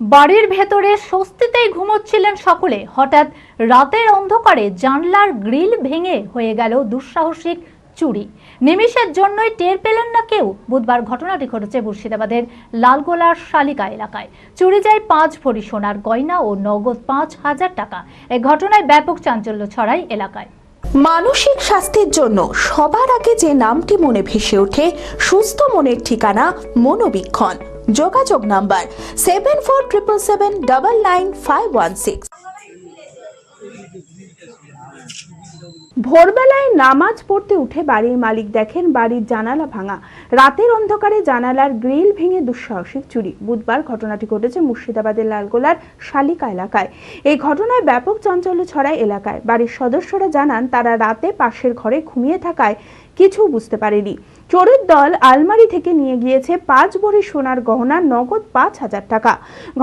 বাড়ির ভেতরে স্বস্তিতেই ঘুমোচ্ছিলেন সকলে। হঠাৎ রাতের অন্ধকারে জানলার গ্রিল ভেঙে হয়ে গেল দুঃসাহসিক চুরি। নিমিষের জন্যই টের পেলেন না কেউ। বুধবার ঘটনাটি ঘটেছে মুর্শিদাবাদের লালগোলার শালিকা এলাকায়। চুরি যায় পাঁচ ভরি সোনার গয়না ও নগদ পাঁচ হাজার টাকা। এ ঘটনায় ব্যাপক চাঞ্চল্য ছড়ায় এলাকায়। মানসিক স্বাস্থ্যের জন্য সবার আগে যে নামটি মনে ভেসে ওঠে, সুস্থ মনের ঠিকানা মনোবীক্ষণ। যোগাযোগ number seven four triple seven double nine five one six. ভোরবেলায় নামাজ পড়তে উঠে বাড়ির মালিক দেখেন বাড়ির জানালা ভাঙা। রাতের অন্ধকারে জানালার গ্রিল ভেঙে দুঃসাহসিক চুরি। বুধবার ঘটনাটি ঘটেছে মুর্শিদাবাদের লালগোলার শালিকা এলাকায়। এই ঘটনায় ব্যাপক চাঞ্চল্য ছড়ায় এলাকায়। বাড়ির সদস্যরা জানান, তারা রাতে পাশের ঘরে ঘুমিয়ে থাকায় কিছু বুঝতে পারেনি। চোরের দল আলমারি থেকে নিয়ে গিয়েছে পাঁচ ভরি সোনার গহনা, নগদ পাঁচ হাজার টাকা।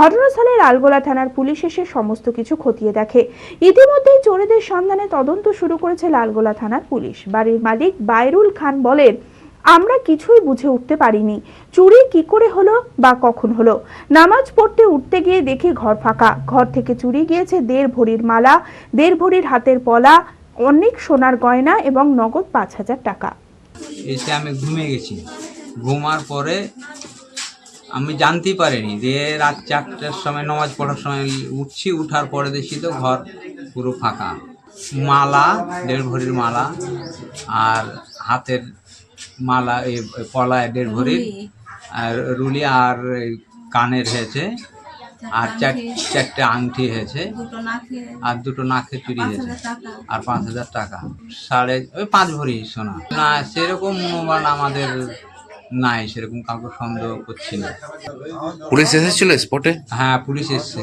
ঘটনাস্থলে লালগোলা থানার পুলিশ এসে সমস্ত কিছু খতিয়ে দেখে। ইতিমধ্যেই চোরেদের সন্ধানে তদন্ত শুরু করেছে লালগোলা থানার পুলিশ। বাড়ির মালিক বাইরুল খান বলেন, আমরা কিছুই বুঝে উঠতে পারিনি। চুরি কি করে হলো বা কখন হলো? নামাজ পড়তে উঠতে গিয়ে দেখি ঘর ফাঁকা। ঘর থেকে চুরি গিয়েছে দেড় ভরির মালা, দেড় ভরির হাতের পলা অনেক সোনার গয়না এবং নগদ পাঁচ হাজার টাকা। এসে আমি ঘুমিয়ে গেছি। ঘুমার পরে আমি জানতেই পারিনি যে রাত চারটার সময় নামাজ পড়ার সময় উঠছি উঠার পরে দেখি তো ঘর পুরো ফাঁকা। মালা দেড় ভরির মালা আর হাতের মালা এই পলায় দেড় ভরির আর রুলি আর কানের হয়েছে। আর চার চারটে আংটি হয়েছে। আর দুটো নাকে চুরি হয়েছে। আর পাঁচ হাজার টাকা। সাড়ে ওই পাঁচ ভরি সোনা। না সেরকম অনুমান আমাদের নাই সেরকম কাউকে সন্দেহ করছি না। পুলিশ এসেছিল স্পটে হ্যাঁ পুলিশ এসছে।